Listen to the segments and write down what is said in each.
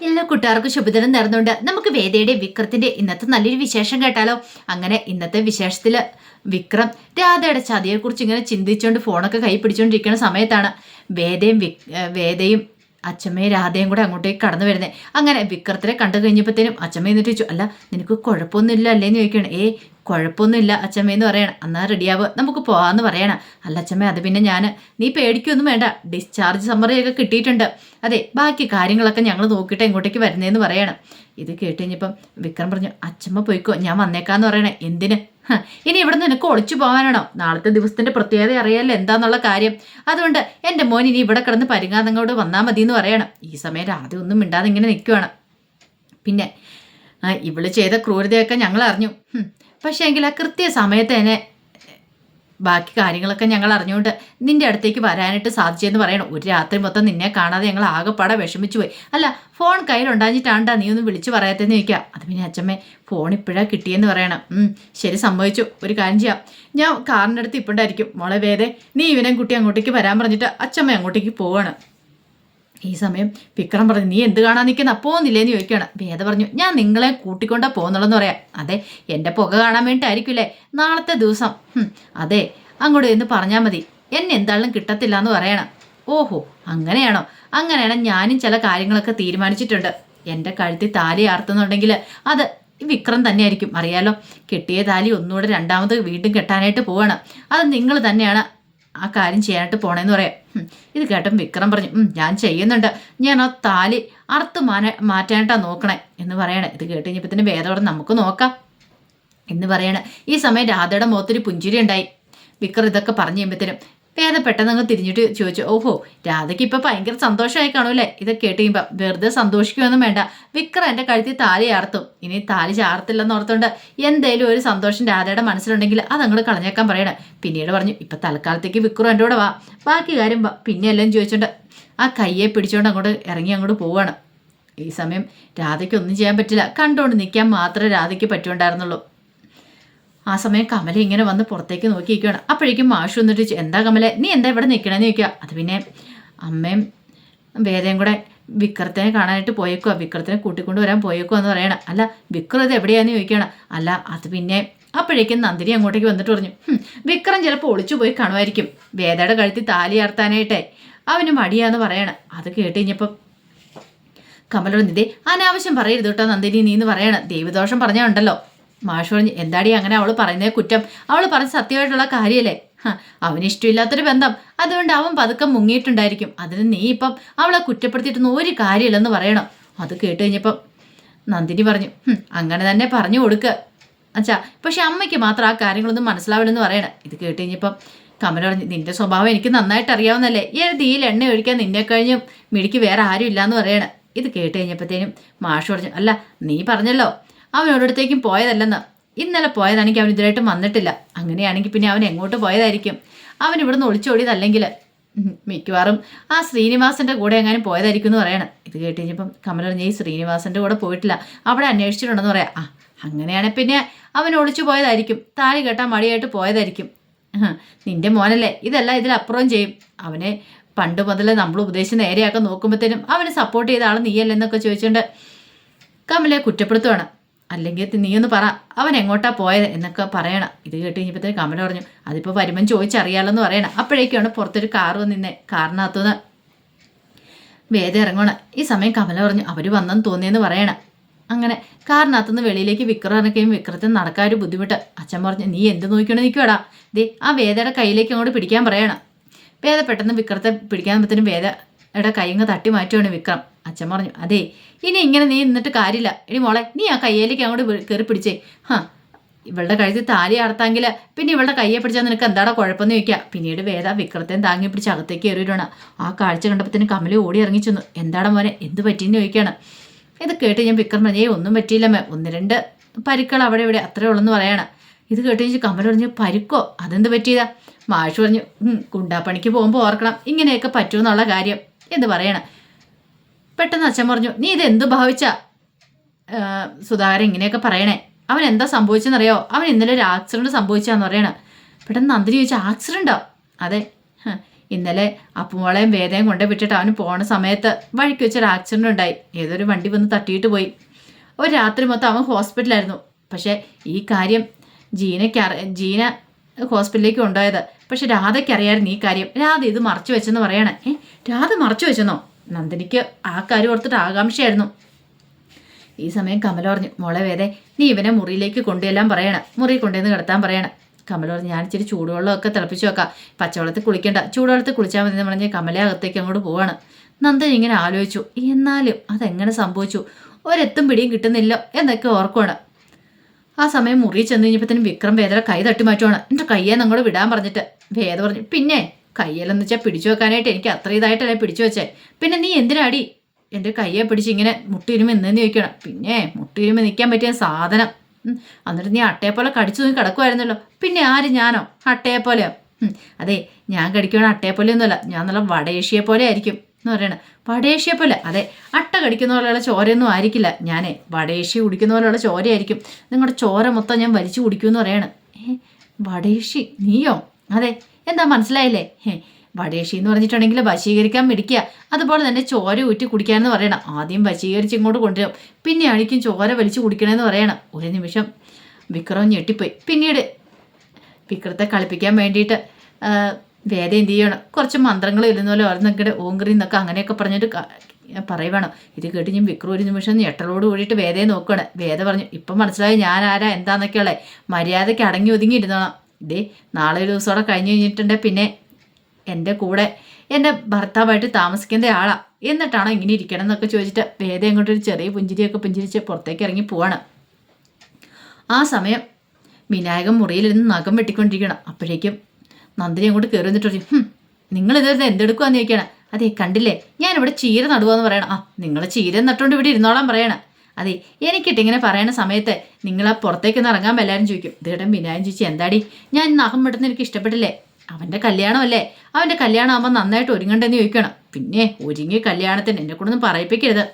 എല്ലാ കൂട്ടുകാർക്കും ശുഭദിനം നേർന്നുകൊണ്ട് നമുക്ക് വേദയുടെ വിക്രത്തിന്റെ ഇന്നത്തെ നല്ലൊരു വിശേഷം കേട്ടാലോ? അങ്ങനെ ഇന്നത്തെ വിശേഷത്തിൽ വിക്രം രാധയുടെ ചതിയെക്കുറിച്ച് ഇങ്ങനെ ചിന്തിച്ചുകൊണ്ട് ഫോണൊക്കെ കൈ പിടിച്ചുകൊണ്ടിരിക്കുന്ന സമയത്താണ് വേദയും വിക് വേദയും അച്ഛമ്മയും രാധയും കൂടെ അങ്ങോട്ടേക്ക് കടന്നു വരുന്നത് അങ്ങനെ വിക്രത്തിനെ കണ്ടു കഴിഞ്ഞപ്പോഴത്തേനും അച്ഛമ്മ എന്നിട്ട് ചോദിച്ചു അല്ല നിനക്ക് കുഴപ്പമൊന്നുമില്ല അല്ലേന്ന് ചോദിക്കണം ഏ കുഴപ്പമൊന്നുമില്ല. അച്ഛമ്മയെന്ന് പറയണം. എന്നാ റെഡിയാവുക നമുക്ക് പോകാമെന്ന് പറയണം. അല്ല അച്ഛമ്മ അത് പിന്നെ ഞാൻ നീ പേടിക്കൊന്നും വേണ്ട. ഡിസ്ചാർജ് സമ്മറിയൊക്കെ കിട്ടിയിട്ടുണ്ട്. അതെ ബാക്കി കാര്യങ്ങളൊക്കെ ഞങ്ങൾ നോക്കിയിട്ട് ഇങ്ങോട്ടേക്ക് വരുന്നതെന്ന് പറയണം. ഇത് കേട്ട് കഴിഞ്ഞപ്പം വിക്രം പറഞ്ഞു അച്ഛമ്മ പോയിക്കോ ഞാൻ വന്നേക്കാന്ന് പറയണേ. എന്തിന്? ഇനി ഇവിടെ നിനക്ക് ഒളിച്ചു പോകാനാണോ? നാളത്തെ ദിവസത്തിന്റെ പ്രത്യേകത അറിയാലോ എന്താന്നുള്ള കാര്യം. അതുകൊണ്ട് എന്റെ മോൻ ഇനി ഇവിടെ കിടന്ന് പരിങ്ങാതങ്ങോട്ട് വന്നാൽ മതി എന്ന് പറയണം. ഈ സമയം രാധ ഒന്നും മിണ്ടാതെ ഇങ്ങനെ നിൽക്കുവാണ് പിന്നെ ഇവൾ ചെയ്ത ക്രൂരതയൊക്കെ ഞങ്ങൾ അറിഞ്ഞു. പക്ഷേ എങ്കിൽ ആ കൃത്യ സമയത്ത് തന്നെ ബാക്കി കാര്യങ്ങളൊക്കെ ഞങ്ങൾ അറിഞ്ഞുകൊണ്ട് നിന്റെ അടുത്തേക്ക് വരാനായിട്ട് സാധിച്ചെന്ന് പറയണം. ഒരു രാത്രി മൊത്തം നിന്നെ കാണാതെ ഞങ്ങൾ ആകെപ്പാടെ വിഷമിച്ചു പോയി. അല്ല ഫോൺ കയ്യിലുണ്ടാഞ്ഞിട്ടാണ്ടാ നീ ഒന്ന് വിളിച്ചു പറയാത്തെന്ന് ചോദിക്കുക അത് പിന്നെ അച്ഛമ്മേ ഫോൺ ഇപ്പോഴാണ് കിട്ടിയെന്ന് പറയണം. ശരി സംഭവിച്ചു ഒരു കാര്യം ചെയ്യാം. ഞാൻ കാറിന്റെ അടുത്ത് ഇപ്പോണ്ടായിരിക്കും. മോളെ വേദേ നീ ഇവനെ കുട്ടി അങ്ങോട്ടേക്ക് വരാൻ പറഞ്ഞിട്ട് അച്ഛമ്മ അങ്ങോട്ടേക്ക് പോവാണ്. ഈ സമയം വിക്രം പറഞ്ഞു നീ എന്ത് കാണാൻ നിൽക്കുന്ന? പോകുന്നില്ലേന്ന് ചോദിക്കുകയാണ്. വേദ പറഞ്ഞു ഞാൻ നിങ്ങളെ കൂട്ടിക്കൊണ്ടാ പോകുന്നുള്ളെന്ന് പറയാം. അതെ എന്റെ പുക കാണാൻ വേണ്ടിയിട്ടായിരിക്കില്ലേ നാളത്തെ ദിവസം. അതെ അങ്ങോട്ട് എന്ന് പറഞ്ഞാൽ മതി. എന്നെ എന്തായാലും കിട്ടത്തില്ല എന്ന് പറയണം. ഓഹോ അങ്ങനെയാണോ? അങ്ങനെയാണ് ഞാനും ചില കാര്യങ്ങളൊക്കെ തീരുമാനിച്ചിട്ടുണ്ട്. എന്റെ കഴുത്തിൽ താലി ആർത്തുന്നുണ്ടെങ്കിൽ അത് വിക്രം തന്നെയായിരിക്കും. അറിയാലോ കെട്ടിയ താലി ഒന്നുകൂടെ രണ്ടാമത് വീണ്ടും കെട്ടാനായിട്ട് പോവാണ്. അത് നിങ്ങൾ തന്നെയാണ് ആ കാര്യം ചെയ്യാനായിട്ട് പോണേന്ന് പറയാം. ഇത് കേട്ടും വിക്രം പറഞ്ഞു ഞാൻ ചെയ്യുന്നുണ്ട്. ഞാൻ ആ താലി അറുത്ത് മാന മാറ്റാനായിട്ടാ നോക്കണേ എന്ന് പറയണേ. ഇത് കേട്ട് കഴിഞ്ഞപ്പത്തിന് വേദോടെ നമുക്ക് നോക്കാം. എന്ന് പറയണേ. ഈ സമയം രാധയുടെ മുഖത്തൊരു പുഞ്ചിരി ഉണ്ടായി. വിക്രം ഇതൊക്കെ പറഞ്ഞു കഴിയുമ്പത്തേനും വേദ പെട്ടെന്ന് അങ്ങ് തിരിഞ്ഞിട്ട് ചോദിച്ചു ഓഹോ രാധയ്ക്ക് ഇപ്പം ഭയങ്കര സന്തോഷമായി കാണൂല്ലേ? ഇതൊക്കെ കേട്ട് കഴിയുമ്പോൾ വെറുതെ സന്തോഷിക്കുമെന്നും വേണ്ട. വിക്രം എന്റെ കഴുത്തിൽ താലി ചാർത്തും ഇനി താലി ചാർത്തില്ലെന്ന് ഓർത്തുകൊണ്ട് എന്തേലും ഒരു സന്തോഷം രാധയുടെ മനസ്സിലുണ്ടെങ്കിൽ അത് അങ്ങോട്ട് കളഞ്ഞേക്കാൻ പറയണേ. പിന്നീട് പറഞ്ഞു ഇപ്പം തൽക്കാലത്തേക്ക് വിക്രം എന്റെ കൂടെ വാ. ബാക്കി കാര്യം. പിന്നെ എല്ലാം ചോദിച്ചോണ്ട് ആ കയ്യെ പിടിച്ചോണ്ട് അങ്ങോട്ട് ഇറങ്ങി അങ്ങോട്ട് പോവാണ്. ഈ സമയം രാധയ്ക്ക് ഒന്നും ചെയ്യാൻ പറ്റില്ല. കണ്ടുകൊണ്ട് നിൽക്കാൻ മാത്രമേ രാധയ്ക്ക് പറ്റുണ്ടായിരുന്നുള്ളൂ ആ സമയം കമല ഇങ്ങനെ വന്ന് പുറത്തേക്ക് നോക്കിയിരിക്കുകയാണ്. അപ്പോഴേക്കും മാഷു വന്നിട്ട് എന്താ കമല നീ എന്താ ഇവിടെ നിൽക്കണമെന്ന് ചോദിക്കുക? അത് പിന്നെ അമ്മയും വേദയും കൂടെ വിക്രത്തിനെ കാണാനായിട്ട് പോയേക്കുക വിക്രത്തിനെ കൂട്ടിക്കൊണ്ട് വരാൻ പോയേക്കുക എന്ന് പറയണം. അല്ല വിക്രം ഇത് എവിടെയാന്ന് ചോദിക്കണം അല്ല അത് പിന്നെ അപ്പോഴേക്കും നന്ദിനി അങ്ങോട്ടേക്ക് വന്നിട്ട് പറഞ്ഞു വിക്രം ചിലപ്പോൾ ഒളിച്ചു പോയി കാണുമായിരിക്കും. വേദയുടെ കഴുത്തി താലി ആർത്താനായിട്ടെ അവന് മടിയാന്ന് പറയണം. അത് കേട്ട് കഴിഞ്ഞപ്പം കമലോട് നിതേ അനാവശ്യം പറയരുത് കേട്ടോ നന്ദിനി നീ എന്ന് പറയണം. ദൈവദോഷം പറഞ്ഞുണ്ടല്ലോ മാഷ് പറഞ്ഞു എന്താടി അങ്ങനെ അവൾ പറയുന്നേ കുറ്റം? അവൾ പറഞ്ഞ സത്യമായിട്ടുള്ള കാര്യമല്ലേ ഹ, അവന് ഇഷ്ടമില്ലാത്തൊരു ബന്ധം. അതുകൊണ്ട് അവൻ പതുക്കെ മുങ്ങിയിട്ടുണ്ടായിരിക്കും. അതിന് നീ ഇപ്പം അവളെ കുറ്റപ്പെടുത്തിയിട്ടൊന്നും ഒരു കാര്യമില്ലെന്ന് പറയണം. അത് കേട്ട് കഴിഞ്ഞപ്പം നന്ദിനി പറഞ്ഞു അങ്ങനെ തന്നെ പറഞ്ഞു കൊടുക്കുക അച്ഛാ പക്ഷെ അമ്മയ്ക്ക് മാത്രം ആ കാര്യങ്ങളൊന്നും മനസ്സിലാവില്ലെന്ന് പറയണം. ഇത് കേട്ട് കഴിഞ്ഞപ്പം കമല പറഞ്ഞു നിന്റെ സ്വഭാവം എനിക്ക് നന്നായിട്ട് അറിയാവുന്നല്ലേ എഴുതിയിൽ എണ്ണ ഒഴിക്കാൻ നിന്നെ കഴിഞ്ഞും മിടിക്ക് വേറെ ആരും ഇല്ലാന്ന് പറയണം. ഇത് കേട്ട് കഴിഞ്ഞപ്പോഴത്തേനും മാഷ് പറഞ്ഞു അല്ല നീ പറഞ്ഞല്ലോ അവൻ ഒരിടത്തേക്കും പോയതല്ലെന്ന്. ഇന്നലെ പോയതാണെങ്കിൽ അവൻ ഇതിലായിട്ടും വന്നിട്ടില്ല. അങ്ങനെയാണെങ്കിൽ പിന്നെ അവൻ എങ്ങോട്ട് പോയതായിരിക്കും? അവൻ ഇവിടുന്ന് ഒളിച്ചോടിയതല്ലെങ്കിൽ. മിക്കവാറും ആ ശ്രീനിവാസന്റെ കൂടെ എങ്ങാനും പോയതായിരിക്കും എന്ന് പറയണം. ഇത് കേട്ട് കഴിഞ്ഞപ്പം കമല പറഞ്ഞു ഈ ശ്രീനിവാസന്റെ കൂടെ പോയിട്ടില്ല. അവിടെ അന്വേഷിച്ചിട്ടുണ്ടെന്ന് പറയാം. ആ അങ്ങനെയാണെങ്കിൽ പിന്നെ അവൻ ഒളിച്ചു പോയതായിരിക്കും. താഴെ കെട്ടാൻ മടിയായിട്ട് പോയതായിരിക്കും. നിന്റെ മോനല്ലേ? ഇതെല്ലാം ഇതിലപ്പുറം ചെയ്യും. അവനെ പണ്ട് മുതൽ നമ്മൾ ഉപദേശിച്ച് നേരെയാക്കാൻ നോക്കുമ്പോഴത്തേനും അവന് സപ്പോർട്ട് ചെയ്ത ആൾ നീയല്ലെന്നൊക്കെ ചോദിച്ചുകൊണ്ട് കമലെ കുറ്റപ്പെടുത്തുവാണ്. അല്ലെങ്കിൽ നീ ഒന്ന് പറ. അവൻ എങ്ങോട്ടാ പോയത് എന്നൊക്കെ പറയണം. ഇത് കേട്ട് കഴിഞ്ഞപ്പോഴത്തേക്ക് കമല പറഞ്ഞു അതിപ്പോൾ വരുമ്പം ചോദിച്ചറിയാലെന്ന് പറയണം. അപ്പോഴേക്കാണ് പുറത്തൊരു കാർ വന്നിന്നെ കാറിനകത്തുനിന്ന്. വേദ ഇറങ്ങണം ഈ സമയം കമല പറഞ്ഞു അവർ വന്നെന്ന് തോന്നിയെന്ന് പറയണം. അങ്ങനെ കാറിനകത്തുനിന്ന് വെളിയിലേക്ക് വിക്രം ഇറക്കുകയും വിക്രത്തിന് നടക്കാൻ ഒരു ബുദ്ധിമുട്ട്. അച്ഛൻ പറഞ്ഞു നീ എന്ത് നോക്കിയാണ് നിൽക്കുവാടാ ദേ ആ വേദയുടെ കയ്യിലേക്ക് അങ്ങോട്ട് പിടിക്കാൻ പറയണം. വേദ പെട്ടെന്ന് വിക്രത്തെ പിടിക്കാൻ പറ്റും വേദയുടെ കൈ അങ്ങ് തട്ടി മാറ്റുവാണ് വിക്രം. അച്ഛൻ പറഞ്ഞു അതെ ഇനി ഇങ്ങനെ നീ നിന്നിട്ട് കാര്യമില്ല. ഇനി മോളെ നീ ആ കയ്യിലേക്ക് അങ്ങോട്ട് കയറി പിടിച്ചേ. ഹാ ഇവളുടെ കഴുത്തിൽ താലി അടത്താങ്കിൽ പിന്നെ ഇവളുടെ കയ്യെ പിടിച്ചാൽ നിനക്ക് എന്താടാ കുഴപ്പമെന്ന് ചോദിക്കുക പിന്നീട് വേദ വിക്രത്തെയും താങ്ങി പിടിച്ച് അകത്തേക്ക് കയറിയിട്ടാണ് ആ കാഴ്ച കണ്ടപ്പത്തിന് കമലി ഓടി ഇറങ്ങി ചെന്നു. എന്താടാ മോനെ എന്ത് പറ്റിയെന്ന് ചോദിക്കുകയാണ് ഇത് കേട്ട് ഞാൻ വിക്രം പറഞ്ഞു "ഏയ് ഒന്നും പറ്റിയില്ല മേ ഒന്ന് രണ്ട് പരിക്കൾ അവിടെ ഇവിടെ അത്രേ ഉള്ളെന്ന് പറയാണ്. ഇത് കേട്ട് കഴിഞ്ഞ് കമ്മൽ പറഞ്ഞു പരിക്കോ? അതെന്ത് പറ്റിയതാ? മാഷ് പറഞ്ഞു "ഉം, ഗുണ്ടാപ്പണിക്ക് പോകുമ്പോൾ ഓർക്കണം. ഇങ്ങനെയൊക്കെ പറ്റുമെന്നുള്ള കാര്യം. എന്ന് പറയണം. പെട്ടെന്ന് അച്ഛൻ പറഞ്ഞു നീ ഇത് എന്തു ഭാവിച്ചാ സുധാകരൻ ഇങ്ങനെയൊക്കെ പറയണേ. അവൻ എന്താ സംഭവിച്ചെന്നറിയോ? അവൻ ഇന്നലെ ഒരു ആക്സിഡന്റ് സംഭവിച്ചാന്ന് പറയണ. പെട്ടെന്ന് നന്ദി ചോദിച്ചാൽ ആക്സിഡന്റോ അതെ. ഇന്നലെ അപ്പുമോളെയും വേദയും കൊണ്ടേ വിട്ടിട്ട് അവന് പോണ സമയത്ത് വഴിക്ക് വെച്ചൊരു ആക്സിഡന്റ് ഉണ്ടായി. ഏതൊരു വണ്ടി വന്ന് തട്ടിയിട്ട് പോയി. ഒരു രാത്രി മൊത്തം അവൻ ഹോസ്പിറ്റലായിരുന്നു പക്ഷേ ഈ കാര്യം ജീനയ്ക്ക് അറി ജീന ഹോസ്പിറ്റലിലേക്ക് കൊണ്ടുപോയത്. പക്ഷെ രാധയ്ക്ക് അറിയായിരുന്നു ഈ കാര്യം. രാധ ഇത് മറച്ചു വെച്ചെന്ന് പറയണേ. ഏ രാധ മറച്ചു വെച്ചെന്നോ? നന്ദിനിക്ക് ആ കാര്യം ഓർത്തിട്ട് ആകാംക്ഷയായിരുന്നു. ഈ സമയം കമല പറഞ്ഞു മോളെ വേദേ നീ ഇവനെ മുറിയിലേക്ക് കൊണ്ടുചെല്ലാൻ പറയണം. മുറി കൊണ്ടുവന്ന് കിടത്താൻ പറയണം. കമൽ പറഞ്ഞു ഞാൻ ഇച്ചിരി ചൂടുവെള്ളമൊക്കെ തിളപ്പിച്ച് വെക്കാം. പച്ചവെള്ളത്തിൽ കുളിക്കണ്ട. ചൂടുവെള്ളത്തിൽ കുളിച്ചാൽ മതി എന്ന് പറഞ്ഞ് കമലെ അകത്തേക്ക് അങ്ങോട്ട് പോവാണ്. നന്ദൻ ഇങ്ങനെ ആലോചിച്ചു എന്നാലും അതെങ്ങനെ സംഭവിച്ചു? ഒരെത്തും പിടിയും കിട്ടുന്നില്ല എന്നൊക്കെ ഓർക്കുവാണ്. ആ സമയം മുറി ചെന്ന് കഴിഞ്ഞപ്പോഴത്തേനും വിക്രം വേദന കൈ തട്ടി മാറ്റുവാണ്. എന്റെ കയ്യെ നിങ്ങളോട് വിടാൻ പറഞ്ഞിട്ട് വേദ പറഞ്ഞു. പിന്നെ കയ്യിലെന്ന് വെച്ചാൽ പിടിച്ചു വെക്കാനായിട്ട് എനിക്ക് അത്ര ഇതായിട്ടല്ലേ പിടിച്ചു വെച്ചേ. പിന്നെ നീ എന്തിനാടി എന്റെ കയ്യെ പിടിച്ച് ഇങ്ങനെ മുട്ടിരുമ്പ് എന്നു ചോദിക്കണം പിന്നെ മുട്ടിരുമ്പ് നിൽക്കാൻ പറ്റിയ സാധനം. എന്നിട്ട് നീ അട്ടയെ പോലെ കടിച്ചു നീ കിടക്കുമായിരുന്നല്ലോ പിന്നെ ആര് ഞാനോ? അട്ടയെ പോലെയോ അതെ ഞാൻ കടിക്കണ അട്ടയെ പോലെയൊന്നുമല്ല ഞാൻ നല്ല വടയേഷ്യയെ പോലെ ആയിരിക്കും. എന്ന് പറയണ. വടേഷ്യ പോലെ അതെ അട്ട കടിക്കുന്ന പോലെയുള്ള ചോരയൊന്നും ആയിരിക്കില്ല. ഞാനേ വടേഷ്യ കുടിക്കുന്ന പോലെയുള്ള ചോരയായിരിക്കും. നിങ്ങളുടെ ചോര മൊത്തം ഞാൻ വലിച്ചു കുടിക്കുമെന്ന് പറയണം. ഏ വടേഷി നീയോ? അതെ എന്താ മനസ്സിലായില്ലേ? ഏ വടേഷി എന്ന് പറഞ്ഞിട്ടുണ്ടെങ്കിൽ വശീകരിക്കാൻ മിടിക്കുക അതുപോലെ തന്നെ ചോര ഊറ്റി കുടിക്കാമെന്ന് പറയണം. ആദ്യം വശീകരിച്ച് ഇങ്ങോട്ട് കൊണ്ടുവരും. പിന്നെ ആയിരിക്കും ചോര വലിച്ചു കുടിക്കണമെന്ന് പറയണം. ഒരു നിമിഷം വിക്രം ഞെട്ടിപ്പോയി. പിന്നീട് വിക്രത്തെ കളിപ്പിക്കാൻ വേണ്ടിയിട്ട് വേദ എന്ത് ചെയ്യണം? കുറച്ച് മന്ത്രങ്ങൾ ഇല്ലെന്ന പോലെ ഓരോന്നൊക്കെ ഓങ്കറി എന്നൊക്കെ അങ്ങനെയൊക്കെ പറഞ്ഞിട്ട് പറയുവാണോ. ഇത് കേട്ട് ഞാൻ വിക്രം ഒരു നിമിഷം ഞെട്ടലോട് കൂടിയിട്ട് വേദയെ നോക്കുകയാണ് വേദ പറഞ്ഞു ഇപ്പം മനസ്സിലായി ഞാൻ ആരാ എന്താന്നൊക്കെയുള്ളേ മര്യാദയ്ക്ക് അടങ്ങി ഒതുങ്ങി ഇരുന്നോണം ഇതേ നാളെ ഒരു ദിവസം കഴിഞ്ഞു കഴിഞ്ഞ് കഴിഞ്ഞിട്ടുണ്ടെങ്കിൽ പിന്നെ എന്റെ കൂടെ എന്റെ ഭർത്താവായിട്ട് താമസിക്കേണ്ട ആളാ. എന്നിട്ടാണോ ഇങ്ങനെ ഇരിക്കണം എന്നൊക്കെ ചോദിച്ചിട്ട് വേദ അങ്ങോട്ടൊരു ചെറിയ പുഞ്ചിരിയൊക്കെ പുഞ്ചിരിച്ച് പുറത്തേക്ക് ഇറങ്ങി പോവാണ്. ആ സമയം വിനായകൻ മുറിയിലിരുന്ന് നഖം വെട്ടിക്കൊണ്ടിരിക്കണം അപ്പോഴേക്കും നന്ദിനി അങ്ങോട്ട് കയറി വന്നിട്ട് പറഞ്ഞു നിങ്ങൾ എന്തെടുക്കുക എന്തെടുക്കുവാന്ന് ചോദിക്കണം അതെ കണ്ടില്ലേ ഞാനിവിടെ ചീര നടുവാന്ന് പറയണം. ആ നിങ്ങൾ ചീര നട്ടുകൊണ്ട് ഇവിടെ ഇരുന്നോളാൻ പറയണം. അതെ എനിക്കിട്ട് ഇങ്ങനെ പറയുന്ന സമയത്ത് നിങ്ങൾ ആ പുറത്തേക്കൊന്ന് ഇറങ്ങാൻ എല്ലാവരും ചോദിക്കും. ഇതേടം വിനായം ചോദിച്ചു എന്താടി? ഞാൻ ഇന്ന് അഹം വിടുന്ന എനിക്ക് ഇഷ്ടപ്പെട്ടില്ലേ? അവന്റെ കല്യാണമല്ലേ? അവന്റെ കല്യാണം ആകുമ്പോൾ നന്നായിട്ട് ഒരുങ്ങണ്ടെന്ന് ചോദിക്കണം പിന്നെ ഒരുങ്ങിയ കല്യാണത്തിന് എന്നെ കൊണ്ടൊന്നും പറയിപ്പിക്കരുത്.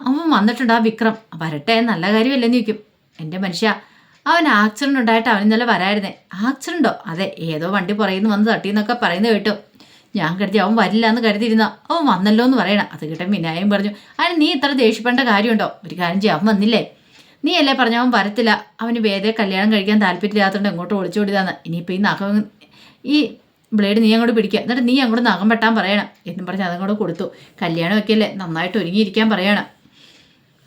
അവൻ വന്നിട്ടുണ്ട് ആ വിക്രം. വരട്ടെ നല്ല കാര്യമല്ലെന്ന് ചോദിക്കും. എന്റെ മനുഷ്യ അവൻ ആക്സിഡന്റ് ഉണ്ടായിട്ട് അവൻ ഇന്നലെ വരായിരുന്നേ. ആക്സിഡന്റോ അതെ ഏതോ വണ്ടി പറയുന്നു വന്ന് തട്ടിയെന്നൊക്കെ പറയുന്നത് കേട്ടു. ഞാൻ കരുതി അവൻ വരില്ല എന്ന് കരുതിയിരുന്ന അവൻ വന്നല്ലോ എന്ന് പറയണം. അത് കേട്ട വിനായം പറഞ്ഞു അതിന് നീ ഇത്ര ദേഷ്യപ്പെടേണ്ട കാര്യമുണ്ടോ? ഒരു കാര്യം ചെയ്യാം അവൻ വന്നില്ലേ? നീ അല്ലേ പറഞ്ഞ അവൻ വരത്തില്ല? അവന് വേദയെ കല്യാണം കഴിക്കാൻ താല്പര്യമില്ലാത്തതുകൊണ്ട് എങ്ങോട്ട് ഒളിച്ചോടിയതാണ് ഇനിയിപ്പോൾ ഈ നഖം ഈ ബ്ലേഡ് നീ അങ്ങോട്ട് പിടിക്കുക എന്നിട്ട് നീ അങ്ങോട്ട് നഖം വെട്ടാൻ പറയണം. എന്നും പറഞ്ഞ് അതങ്ങോട്ട് കൊടുത്തു. കല്യാണമൊക്കെ അല്ലേ? നന്നായിട്ട് ഒരുങ്ങിയിരിക്കാൻ പറയണം.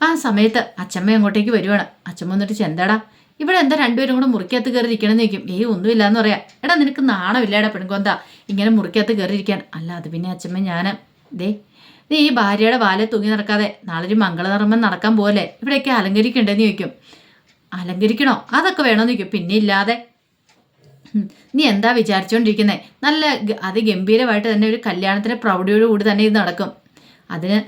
ആ സമയത്ത് അച്ഛമ്മ അങ്ങോട്ടേക്ക് വരുവാണ്. അച്ഛമ്മ എന്നിട്ട് ചെന്താടാ ഇവിടെ എന്താ രണ്ടുപേരും കൂടെ മുറിക്കകത്ത് കയറി ഇരിക്കണം നിൽക്കും ഏയ് ഒന്നുമില്ലാന്ന് പറയാ. എടാ നിനക്ക് നാണമില്ലേടാ പെൺകൊന്ത. ഇങ്ങനെ മുറിക്കകത്ത് കയറി ഇരിക്കാൻ അല്ല അത് പിന്നെ അച്ഛമ്മ ഞാൻ ദേ നീ ഈ ഭാര്യയുടെ വാലെ തൂങ്ങി നടക്കാതെ നാളെ ഒരു മംഗളധർമ്മം നടക്കാൻ പോലെ ഇവിടെയൊക്കെ അലങ്കരിക്കണ്ടെന്ന് ചോദിക്കും. അലങ്കരിക്കണോ? അതൊക്കെ വേണമെന്ന് ചോദിക്കും. പിന്നെ ഇല്ലാതെ. നീ എന്താ വിചാരിച്ചുകൊണ്ടിരിക്കുന്നത് നല്ല അത് ഗംഭീരമായിട്ട് തന്നെ ഒരു കല്യാണത്തിന് പ്രൗഢിയോട് കൂടി തന്നെ ഇത് നടക്കും. അതിന്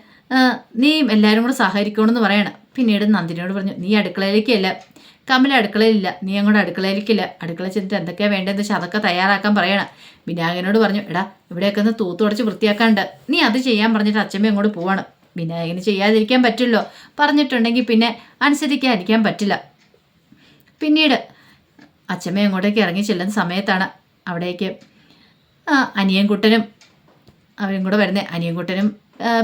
നീ എല്ലാവരും കൂടെ സഹകരിക്കണമെന്ന് പറയണം. പിന്നീട് നന്ദിനിയോട് പറഞ്ഞു നീ അടുക്കളയിലേക്കല്ല കമല അടുക്കളയിലില്ല. നീ അങ്ങോട്ട് അടുക്കളയിലേക്കില്ല. അടുക്കള ചെന്നിട്ട് എന്തൊക്കെയാണ് വേണ്ടതെന്ന് വെച്ചാൽ അതൊക്കെ തയ്യാറാക്കാൻ പറയണം. വിനായകനോട് പറഞ്ഞു എടാ ഇവിടെയൊക്കെ ഒന്ന് തൂത്തുടച്ച് വൃത്തിയാക്കാണ്ട് നീ അത് ചെയ്യാൻ പറഞ്ഞിട്ട് അച്ഛമ്മ അങ്ങോട്ട് പോവാണ്. വിനായകന് ചെയ്യാതിരിക്കാൻ പറ്റില്ലോ പറഞ്ഞിട്ടുണ്ടെങ്കിൽ പിന്നെ അനുസരിക്കാതിരിക്കാൻ പറ്റില്ല. പിന്നീട് അച്ഛമ്മ അങ്ങോട്ടേക്ക് ഇറങ്ങി ചെല്ലുന്ന സമയത്താണ് അവിടേക്ക് അനിയൻകുട്ടനും അവരും കൂടെ വരുന്നത്. അനിയൻകുട്ടനും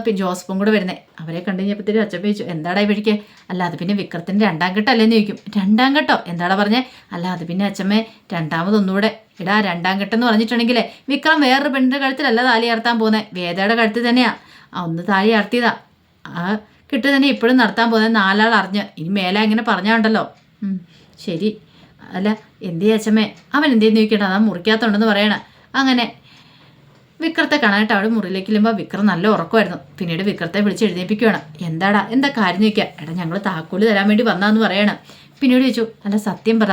പിന്നെ ജോസഫും കൂടെ വരുന്നത് അവരെ കണ്ടു കഴിഞ്ഞപ്പോഴത്തേക്കും അച്ഛൻ ചോദിച്ചു എന്താടാ ഈ അല്ലാതെ പിന്നെ വിക്രത്തിന്റെ രണ്ടാം ഘട്ടമല്ലേന്ന് ചോദിക്കും. രണ്ടാം ഘട്ടോ? എന്താടാ പറഞ്ഞേ? അല്ല അത് പിന്നെ അച്ഛമ്മേ രണ്ടാമതൊന്നുകൂടെ ഇടാ രണ്ടാം ഘട്ടം എന്ന് പറഞ്ഞിട്ടുണ്ടെങ്കിലേ വിക്രം വേറൊരു പെണ്ണിന്റെ കഴുത്തിലല്ല താലി ഉയർത്താൻ പോകുന്നത് വേദയുടെ കഴുത്തിൽ തന്നെയാ. ഒന്ന് താലി ഉയർത്തിയതാ ആ കിട്ടു തന്നെ ഇപ്പോഴും നടത്താൻ പോകുന്നത് നാലാൾ അറിഞ്ഞ്. ഇനി മേലെ ഇങ്ങനെ പറഞ്ഞാണ്ടല്ലോ ശരി. അല്ല എന്തേ അച്ഛമ്മേ? അവൻ എന്തേന്ന് ചോദിക്കട്ടെ അതാ മുറിക്കാത്തുണ്ടെന്ന് പറയണേ. അങ്ങനെ വിക്രത്തെ കാണാനായിട്ട് അവിടെ മുറിയിലേക്ക് ഇല്ലുമ്പോൾ വിക്രം നല്ല ഉറക്കമായിരുന്നു. പിന്നീട് വിക്രത്തെ വിളിച്ച് എഴുന്നേൽപ്പിക്കുകയാണ് എന്താടാ എന്താ കാര്യം ചോദിക്കുക എടാ ഞങ്ങൾ താക്കോൽ തരാൻ വേണ്ടി വന്നാന്ന് പറയണം. പിന്നീട് ചോദിച്ചു അല്ല സത്യം പറ.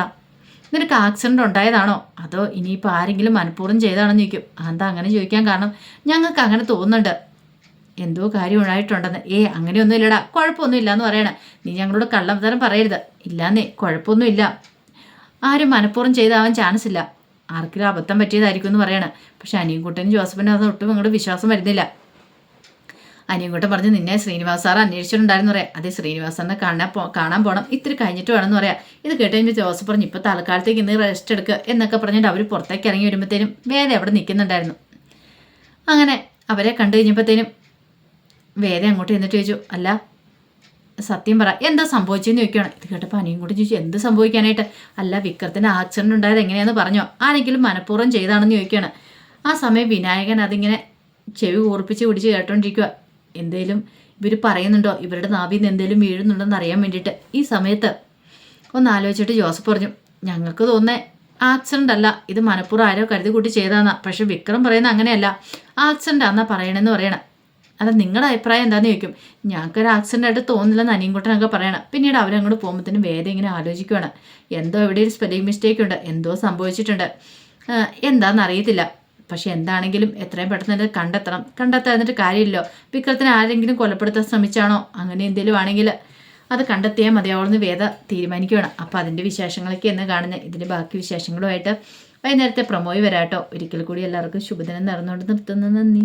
നിനക്ക് ആക്സിഡന്റ് ഉണ്ടായതാണോ? അതോ ഇനിയിപ്പോൾ ആരെങ്കിലും മനഃപൂർവം ചെയ്താണെന്ന് ചോദിക്കും. എന്താ അങ്ങനെ ചോദിക്കാൻ കാരണം ഞങ്ങൾക്ക് അങ്ങനെ തോന്നുന്നുണ്ട്. എന്തോ കാര്യം ഉണ്ടായിട്ടുണ്ടെന്ന്. ഏ അങ്ങനെയൊന്നും ഇല്ലടാ കുഴപ്പമൊന്നും എന്ന് പറയണേ. നീ ഞങ്ങളോട് കള്ളത്തരം പറയരുത്. ഇല്ലാന്നേ കുഴപ്പമൊന്നുമില്ല ആരും മനഃപൂർവം ചെയ്താവാൻ ചാൻസ് ഇല്ല. ആർക്കെങ്കിലും അബദ്ധം പറ്റിയതായിരിക്കും എന്ന് പറയണം. പക്ഷെ അനിയൻകുട്ടനും ജോസഫിനും അത് ഒട്ടും അങ്ങോട്ട് വിശ്വാസം വരുന്നില്ല. അനിയൻകുട്ടൻ പറഞ്ഞു നിന്നെ ശ്രീനിവാസ് സാർ അന്വേഷിച്ചിട്ടുണ്ടായിരുന്നു പറയാം. അതെ ശ്രീനിവാസ് സാറിനെ കാണാൻ പോ കാണാൻ പോകണം ഇത്തിരി കഴിഞ്ഞിട്ട് വേണമെന്ന് പറയാം. ഇത് കേട്ട് കഴിഞ്ഞപ്പോൾ ജോസഫ് പറഞ്ഞു ഇപ്പോൾ തൽക്കാലത്തേക്ക് ഇന്ന് റെസ്റ്റ് എടുക്കുക എന്നൊക്കെ പറഞ്ഞിട്ട് അവർ പുറത്തേക്ക് ഇറങ്ങി വരുമ്പോഴത്തേനും വേദ അവിടെ നിൽക്കുന്നുണ്ടായിരുന്നു അങ്ങനെ അവരെ കണ്ടു കഴിഞ്ഞപ്പോഴത്തേനും വേദ അങ്ങോട്ട് എന്നിട്ട് ചോദിച്ചു അല്ല സത്യം പറ എന്താ സംഭവിച്ചെന്ന് ചോദിക്കുകയാണ് ഇത് കേട്ടപ്പോൾ അനിയും കൂടി ചോദിച്ചു എന്ത് സംഭവിക്കാനായിട്ട്? അല്ല വിക്രത്തിന് ആക്സിഡന്റ് ഉണ്ടായത് എങ്ങനെയാന്ന് പറഞ്ഞോ. ആരെങ്കിലും മനഃപൂർവം ചെയ്താണെന്ന് ചോദിക്കുകയാണ് ആ സമയം വിനായകൻ അതിങ്ങനെ ചെവി കൂർപ്പിച്ച് പിടിച്ച് കേട്ടോണ്ടിരിക്കുക എന്തേലും ഇവർ പറയുന്നുണ്ടോ? ഇവരുടെ നാവിൽ നിന്ന് എന്തേലും വീഴുന്നുണ്ടോന്ന് അറിയാൻ വേണ്ടിയിട്ട്. ഈ സമയത്ത് ഒന്ന് ആലോചിച്ചിട്ട് ജോസഫ് പറഞ്ഞു ഞങ്ങൾക്ക് തോന്നേ ആക്സിഡന്റ് അല്ല. ഇത് മനഃപൂർവം ആരോ കരുതി കൂട്ടി ചെയ്താന്നാ പക്ഷെ വിക്രം പറയുന്ന അങ്ങനെയല്ല. ആക്സിഡന്റ് ആന്നാ പറയണമെന്ന് പറയണം. അല്ല നിങ്ങളുടെ അഭിപ്രായം എന്താണെന്ന് ചോദിക്കും. ഞങ്ങൾക്കൊരു ആക്സിഡന്റ് ആയിട്ട് തോന്നില്ലെന്ന് അനിയൻകുട്ടനൊക്കെ പറയണം. പിന്നീട് അവരങ്ങോട്ട് പോകുമ്പോഴത്തേനും വേദം ഇങ്ങനെ ആലോചിക്കുകയാണ് എന്തോ ഇവിടെ ഒരു സ്പെല്ലിംഗ് മിസ്റ്റേക്ക് ഉണ്ട്. എന്തോ സംഭവിച്ചിട്ടുണ്ട്. എന്താണെന്ന് അറിയത്തില്ല. പക്ഷെ എന്താണെങ്കിലും എത്രയും പെട്ടെന്ന് തന്നെ കണ്ടെത്തണം. കണ്ടെത്താതിട്ട് കാര്യമില്ലോ വിക്രത്തിനെ ആരെങ്കിലും കൊലപ്പെടുത്താൻ ശ്രമിച്ചാണോ? അങ്ങനെ എന്തെങ്കിലും ആണെങ്കിൽ അത് കണ്ടെത്തിയാൽ മതിയാവുമെന്ന് വേദ തീരുമാനിക്കുകയാണ് അപ്പോൾ അതിന്റെ വിശേഷങ്ങളൊക്കെ എന്ന് കാണുന്നത് ഇതിന്റെ ബാക്കി വിശേഷങ്ങളുമായിട്ട് വൈകുന്നേരത്തെ പ്രൊമോയി വരാട്ടോ. ഒരിക്കൽ കൂടി എല്ലാവർക്കും ശുഭദിനം നടന്നുകൊണ്ട് നിർത്തുന്നു. നന്ദി.